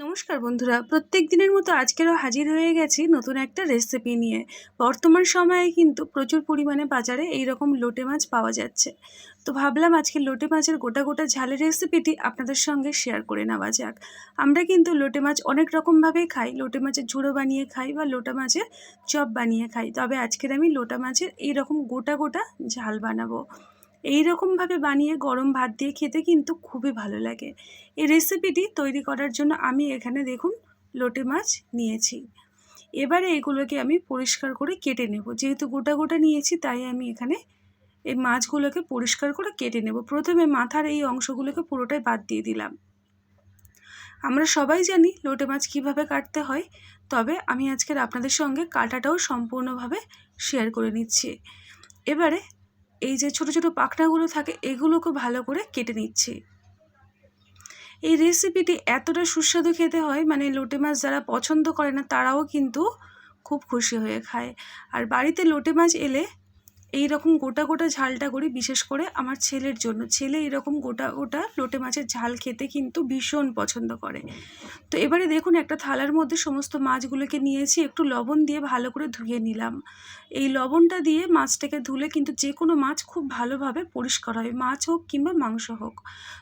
নমস্কার বন্ধুরা। প্রত্যেক দিনের মতো আজকেরও হাজির হয়ে গেছি নতুন একটা রেসিপি নিয়ে। বর্তমান সময়ে কিন্তু প্রচুর পরিমাণে বাজারে এই রকম লোটে মাছ পাওয়া যাচ্ছে। তো ভাবলাম আজকে লোটে মাছের গোটা গোটা ঝালের রেসিপিটি আপনাদের সঙ্গে শেয়ার করে নেওয়া যাক। আমরা কিন্তু লোটে মাছ অনেক রকমভাবেই খাই। লোটে মাছের ঝুড়ো বানিয়ে খাই বা লোটা মাছের চপ বানিয়ে খাই। তবে আজকের আমি লোটা মাছের এই রকম গোটা গোটা ঝাল বানাবো। এই রকমভাবে বানিয়ে গরম ভাত দিয়ে খেতে কিন্তু খুবই ভালো লাগে। এই রেসিপিটি তৈরি করার জন্য আমি এখানে দেখুন লোটে মাছ নিয়েছি। এবারে এগুলোকে আমি পরিষ্কার করে কেটে নেব। যেহেতু গোটা গোটা নিয়েছি, তাই আমি এখানে এই মাছগুলোকে পরিষ্কার করে কেটে নেব। প্রথমে মাথার এই অংশগুলোকে পুরোটাই বাদ দিয়ে দিলাম। আমরা সবাই জানি লোটে মাছ কীভাবে কাটতে হয়, তবে আমি আজকের আপনাদের সঙ্গে কাটাটাও সম্পূর্ণভাবে শেয়ার করে নিচ্ছি। এবারে এই যে ছোট ছোট পাখনাগুলো থাকে, এগুলোকে ভালো করে কেটে নিচ্ছি। এই রেসিপিটি এতটা সুস্বাদু খেতে হয় মানে লোটে মাছ যারা পছন্দ করে না, তারাও কিন্তু খুব খুশি হয়ে খায়। আর বাড়িতে লোটে মাছ এলে এই রকম গোটা গোটা ঝালটা করি, বিশেষ করে আমার ছেলের জন্য। ছেলে এরকম গোটা গোটা লোটে মাছের ঝাল খেতে কিন্তু ভীষণ পছন্দ করে। তো এবারে দেখুন, একটা থালার মধ্যে সমস্ত মাছগুলোকে নিয়েছি, একটু লবণ দিয়ে ভালো করে ধুয়ে নিলাম। এই লবণটা দিয়ে মাছটাকে ধুলে কিন্তু যে কোনো মাছ খুব ভালোভাবে পরিষ্কার হয়, মাছ হোক কিংবা মাংস হোক।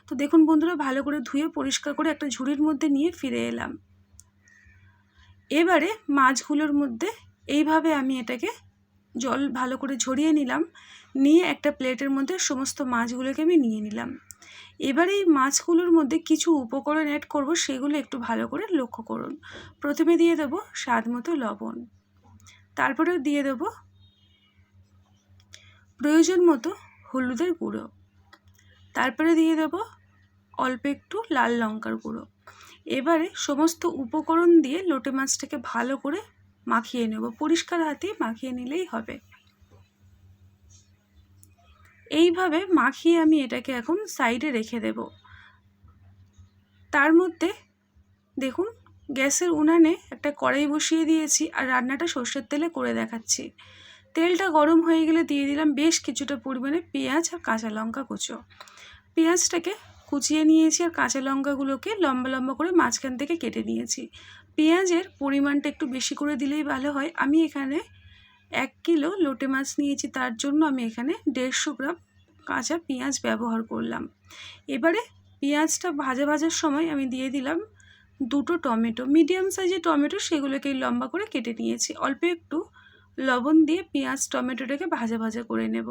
তো দেখুন বন্ধুরা, ভালো করে ধুয়ে পরিষ্কার করে একটা ঝুড়ির মধ্যে নিয়ে ফিরে এলাম। এবারে মাছগুলোর মধ্যে এইভাবে আমি এটাকে জল ভালো করে ঝরিয়ে নিলাম। নিয়ে একটা প্লেটের মধ্যে সমস্ত মাছগুলোকে আমি নিয়ে নিলাম। এবার এই মাছগুলোর মধ্যে কিছু উপকরণ অ্যাড করব, সেগুলো একটু ভালো করে লক্ষ্য করুন। প্রথমে দিয়ে দেবো স্বাদ মতো লবণ। তারপরে দিয়ে দেবো প্রয়োজন মতো হলুদের গুঁড়ো। তারপরে দিয়ে দেবো অল্প একটু লাল লঙ্কার গুঁড়ো। এবারে সমস্ত উপকরণ দিয়ে লোটে মাছটাকে ভালো করে মাখিয়ে নেব। পরিষ্কার হাতে মাখিয়ে নিলেই হবে। এইভাবে মাখিয়ে আমি এটাকে এখন সাইডে রেখে দেব। তার মধ্যে দেখুন, গ্যাসের উনানে একটা কড়াই বসিয়ে দিয়েছি আর রান্নাটা সর্ষের তেলে করে দেখাচ্ছি। তেলটা গরম হয়ে গেলে দিয়ে দিলাম বেশ কিছুটা পরিমাণে পেঁয়াজ আর কাঁচা লঙ্কা কুচো। পেঁয়াজটাকে কুচিয়ে নিয়েছি আর কাঁচা লঙ্কাগুলোকে লম্বা লম্বা করে মাঝখান থেকে কেটে নিয়েছি। পেঁয়াজের পরিমাণটা একটু বেশি করে দিলেই ভালো হয়। আমি এখানে এক কিলো লোটে মাছ নিয়েছি, তার জন্য আমি এখানে দেড়শো গ্রাম কাঁচা পেঁয়াজ ব্যবহার করলাম। এবারে পেঁয়াজটা ভাজা ভাজার সময় আমি দিয়ে দিলাম দুটো টমেটো। মিডিয়াম সাইজের টমেটো সেগুলোকে লম্বা করে কেটে নিয়েছি। অল্প একটু লবণ দিয়ে পেঁয়াজ টমেটোটাকে ভাজা ভাজা করে নেব।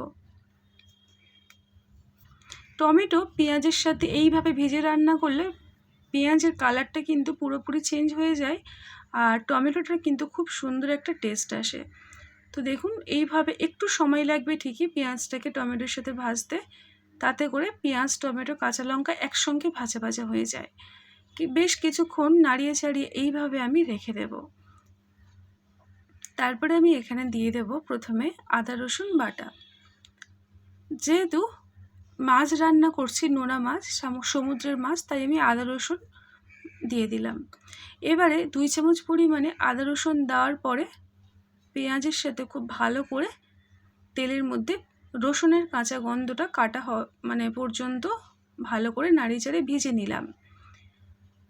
টমেটো পেঁয়াজের সাথে এইভাবে ভেজে রান্না করলে পেঁয়াজের কালারটা কিন্তু পুরোপুরি চেঞ্জ হয়ে যায় আর টমেটোটার কিন্তু খুব সুন্দর একটা টেস্ট আসে। তো দেখুন, এইভাবে একটু সময় লাগবে ঠিকই পেঁয়াজটাকে টমেটোর সাথে ভাজতে। তাতে করে পেঁয়াজ, টমেটো, কাঁচা লঙ্কা একসঙ্গে ভাজা ভাজা হয়ে যায়। বেশ কিছুক্ষণ নাড়িয়ে চাড়িয়ে এইভাবে আমি রেখে দেব। তারপরে আমি এখানে দিয়ে দেব প্রথমে আদা, রসুন বাটা। যেহেতু মাছ রান্না করছি, নোনা মাছ সমুদ্রের মাছ, তাই আমি আদা রসুন দিয়ে দিলাম। এবারে দুই চামচ পরিমাণে আদা রসুন দেওয়ার পরে পেঁয়াজের সাথে খুব ভালো করে তেলের মধ্যে রসুনের কাঁচা গন্ধটা কাটা হ মানে পর্যন্ত ভালো করে নাড়িয়ে চাড়িয়ে ভেজে নিলাম।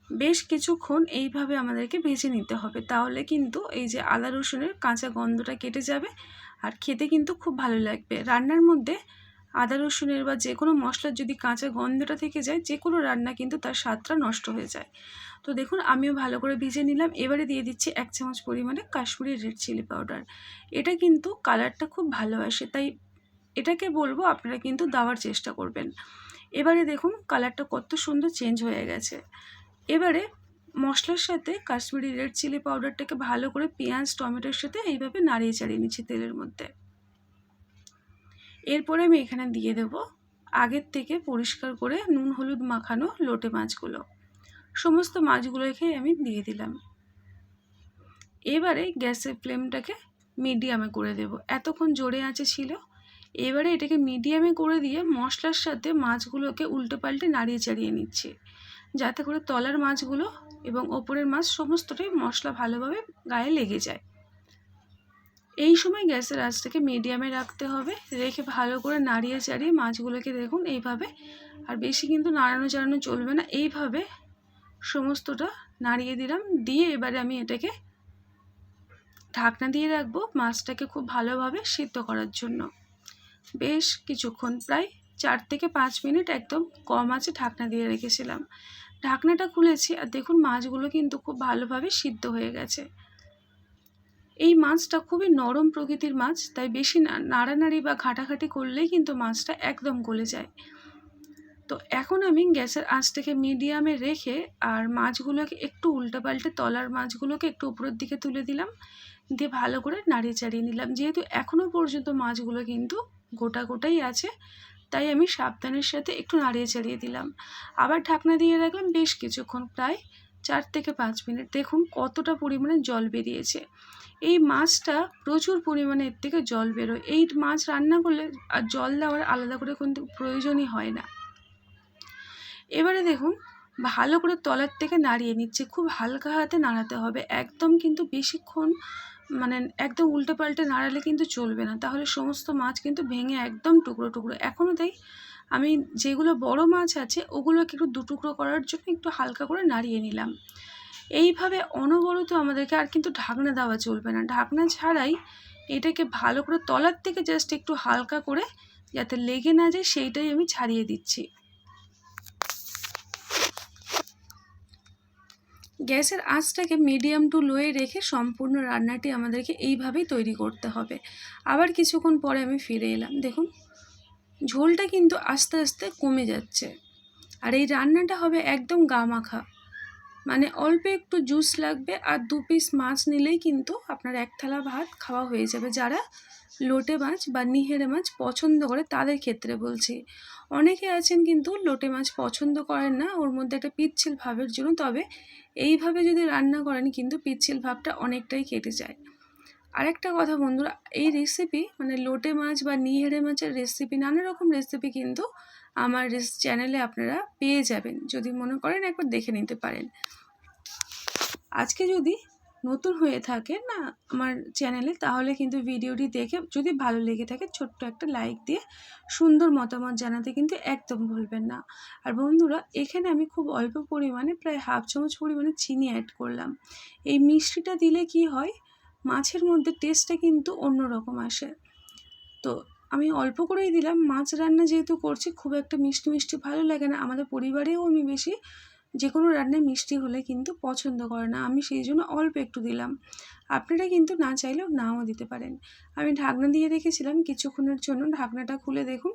বেশ কিছুক্ষণ এইভাবে আমাদেরকে ভেজে নিতে হবে, তাহলে কিন্তু এই যে আদা রসুনের কাঁচা গন্ধটা কেটে যাবে আর খেতে কিন্তু খুব ভালো লাগবে। রান্নার মধ্যে আদা রসুনের বা যে কোনো মশলার যদি কাঁচা গন্ধটা থেকে যায়, যে কোনো রান্না কিন্তু তার স্বাদটা নষ্ট হয়ে যায়। তো দেখুন, আমিও ভালো করে ভিজে নিলাম। এবারে দিয়ে দিচ্ছি এক চামচ পরিমাণে কাশ্মীরি রেড চিলি পাউডার। এটা কিন্তু কালারটা খুব ভালো আসে, তাই এটাকে বলব আপনারা কিন্তু দেওয়ার চেষ্টা করবেন। এবারে দেখুন, কালারটা কত সুন্দর চেঞ্জ হয়ে গেছে। এবারে মশলার সাথে কাশ্মীরি রেড চিলি পাউডারটাকে ভালো করে পেঁয়াজ, টমেটোর সাথে এইভাবে নাড়িয়ে চাড়িয়ে নিচ্ছি তেলের মধ্যে। এরপরে আমি এখানে দিয়ে দেব আগের থেকে পরিষ্কার করে নুন, হলুদ মাখানো লোটে মাছগুলো। সমস্ত মাছগুলোকে আমি দিয়ে দিলাম। এবারে গ্যাসের ফ্লেমটাকে মিডিয়ামে করে দেব। এতক্ষণ জোরে আঁচে ছিল। এবারে এটাকে মিডিয়ামে করে দিয়ে মশলার সাথে মাছগুলোকে উল্টে পাল্টে নাড়িয়ে চাড়িয়ে নিচ্ছি। যাতে করে তলার মাছগুলো এবং ওপরের মাছ সমস্তটাই মশলা ভালোভাবে গায়ে লেগে যায়। এই সময় গ্যাসের আঁচটাকে মিডিয়ামে রাখতে হবে। রেখে ভালো করে নাড়িয়ে চাড়িয়ে মাছগুলোকে দেখুন এইভাবে। আর বেশি কিন্তু নাড়ানো চাড়ানো চলবে না। এইভাবে সমস্তটা নাড়িয়ে দিলাম। দিয়ে এবারে আমি এটাকে ঢাকনা দিয়ে রাখব মাছটাকে খুব ভালোভাবে সিদ্ধ করার জন্য। বেশ কিছুক্ষণ, প্রায় চার থেকে পাঁচ মিনিট একদম কম আছে ঢাকনা দিয়ে রেখেছিলাম। ঢাকনাটা খুলেছি আর দেখুন মাছগুলো কিন্তু খুব ভালোভাবে সিদ্ধ হয়ে গেছে। এই মাছটা খুবই নরম প্রকৃতির মাছ, তাই বেশি নাড়ানাড়ি বা ঘাটাঘাটি করলেই কিন্তু মাছটা একদম গলে যায়। তো এখন আমি গ্যাসের আঁচটাকে মিডিয়ামে রেখে আর মাছগুলোকে একটু উল্টাপাল্টে তলার মাছগুলোকে একটু উপরের দিকে তুলে দিলাম, দিয়ে ভালো করে নাড়িয়ে চাড়িয়ে নিলাম। যেহেতু এখনও পর্যন্ত মাছগুলো কিন্তু গোটা গোটাই আছে, তাই আমি সাবধানের সাথে একটু নাড়িয়ে চাড়িয়ে দিলাম। আবার ঢাকনা দিয়ে রাখলাম বেশ কিছুক্ষণ, প্রায় চার থেকে পাঁচ মিনিট। দেখুন কতটা পরিমাণে জল বেরিয়েছে। এই মাছটা প্রচুর পরিমাণে এর থেকে জল বেরোয়। এই মাছ রান্না করলে আর জল দেওয়ার আলাদা করে কিন্তু প্রয়োজনই হয় না। এবারে দেখুন ভালো করে তলার থেকে নাড়িয়ে নিচ্ছে। খুব হালকা হাতে নাড়াতে হবে। একদম কিন্তু বেশিক্ষণ মানে একদম উল্টে পাল্টে নাড়ালে কিন্তু চলবে না। তাহলে সমস্ত মাছ কিন্তু ভেঙে একদম টুকরো টুকরো। এখনও তাই আমি যেগুলো বড় মাছ আছে, ওগুলোকে একটু দু টুকরো করার জন্য একটু হালকা করে নাড়িয়ে নিলাম। এইভাবে অনবরত আমাদেরকে আর কিন্তু ঢাকনা দেওয়া চলবে না। ঢাকনা ছাড়াই এটাকে ভালো করে তলার থেকে জাস্ট একটু হালকা করে যাতে লেগে না যায়, সেইটাই আমি ছাড়িয়ে দিচ্ছি। গ্যাসের আঁচটাকে মিডিয়াম টু লোয়ে রেখে সম্পূর্ণ রান্নাটি আমাদেরকে এইভাবেই তৈরি করতে হবে। আবার কিছুক্ষণ পরে আমি ফিরে এলাম। দেখুন ঝোলটা কিন্তু আস্তে আস্তে কমে যাচ্ছে। আর এই রান্নাটা হবে একদম গামাখা। মানে অল্প একটু জুস লাগবে আর দু পিস মাছ নিলেই কিন্তু আপনার এক থালা ভাত খাওয়া হয়ে যাবে। যারা লোটে মাছ বা নিহেরে মাছ পছন্দ করে তাদের ক্ষেত্রে বলছি। অনেকে আছেন কিন্তু লোটে মাছ পছন্দ করেন না, ওর মধ্যে একটা পিচ্ছিল ভাবের জন্য। তবে এইভাবে যদি রান্না করেন কিন্তু পিচ্ছিল ভাবটা অনেকটাই কেটে যায়। আরেকটা কথা বন্ধুরা, এই রেসিপি মানে লোটে মাছ বা নিহেরে মাছের রেসিপি নানা রকম রেসিপি কিন্তু আমার চ্যানেলে আপনারা পেয়ে যাবেন। যদি মনে করেন একবার দেখে নিতে পারেন। আজকে যদি নতুন হয়ে থাকে না আমার চ্যানেলে তাহলে কিন্তু ভিডিওটি দেখে যদি ভালো লেগে থাকে, ছোট্ট একটা লাইক দিয়ে সুন্দর মতামত জানাতে কিন্তু একদম ভুলবেন না। আর বন্ধুরা, এখানে আমি খুব অল্প পরিমাণে, প্রায় হাফ চামচ পরিমাণে চিনি অ্যাড করলাম। এই মিষ্টিটা দিলে কি হয় মাছের মধ্যে টেস্টটা কিন্তু অন্যরকম আসে। তো আমি অল্প করেই দিলাম। মাছ রান্না যেহেতু করছি, খুব একটা মিষ্টি মিষ্টি ভালো লাগে না। আমাদের পরিবারেও আমি বেশি যে কোনো রান্নায় মিষ্টি হলে কিন্তু পছন্দ করে না। আমি সেই জন্য অল্প একটু দিলাম। আপনারা কিন্তু না চাইলেও নাও দিতে পারেন। আমি ঢাকনা দিয়ে রেখেছিলাম কিছুক্ষণের জন্য। ঢাকনাটা খুলে দেখুন।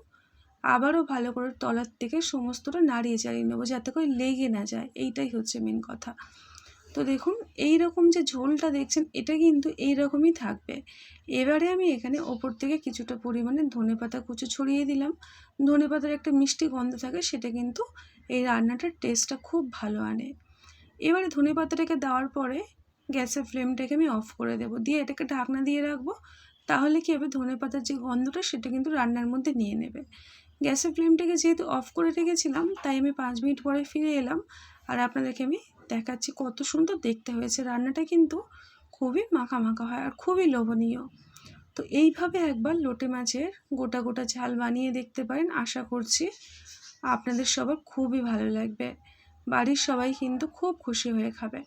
আবারও ভালো করে তলার থেকে সমস্তটা নাড়িয়ে চাড়িয়ে নেব যাতে করে লেগে না যায়। এইটাই হচ্ছে মেন কথা। তো দেখুন এই রকম যে ঝোলটা দেখছেন, এটা কিন্তু এই রকমই থাকবে। এবারে আমি এখানে ওপর থেকে কিছুটা পরিমাণে ধনে পাতা কুচো ছড়িয়ে দিলাম। ধনে পাতার একটা মিষ্টি গন্ধ থাকে, সেটা কিন্তু এই রান্নাটার টেস্টটা খুব ভালো আনে। এবারে ধনে পাতাটাকে দেওয়ার পরে গ্যাসের ফ্লেমটাকে আমি অফ করে দেবো। দিয়ে এটাকে ঢাকনা দিয়ে রাখব। তাহলে কি হবে, ধনে পাতার যে গন্ধটা, সেটা কিন্তু রান্নার মধ্যে নিয়ে নেবে। গ্যাসের ফ্লেমটাকে যেহেতু অফ করে রেখেছিলাম, তাই আমি পাঁচ মিনিট পরে ফিরে এলাম। আর আপনাদেরকে আমি দেখাচ্ছি কত সুন্দর দেখতে হয়েছে। রান্নাটা কিন্তু খুবই মাখা মাখা হয় আর খুবই লোভনীয়। তো এইভাবে একবার লোটে মাছের গোটা গোটা ঝাল বানিয়ে দেখতে পারেন, আশা করছি আপনাদের সবার খুবই ভালো লাগবে। বাড়ির সবাই কিন্তু খুব খুশি হয়ে খাবে।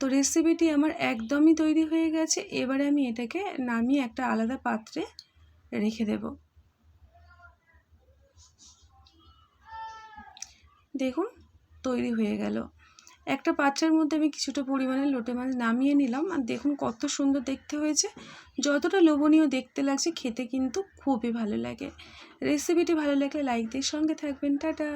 তো রেসিপিটি আমার একদমই তৈরি হয়ে গেছে। এবারে আমি এটাকে নামিয়ে একটা আলাদা পাত্রে রেখে দেব। দেখুন তৈরি হয়ে গেল। একটা পাত্রের মধ্যে আমি কিছুটা পরিমাণে লোটে মাছ নামিয়ে নিলাম আর দেখুন কত সুন্দর দেখতে হয়েছে। যতটা লোভনীয় দেখতে লাগছে, খেতে কিন্তু খুবই ভালো লাগে। রেসিপিটি ভালো লাগলে লাইক দিয়ে সঙ্গে থাকবেন। টাটা!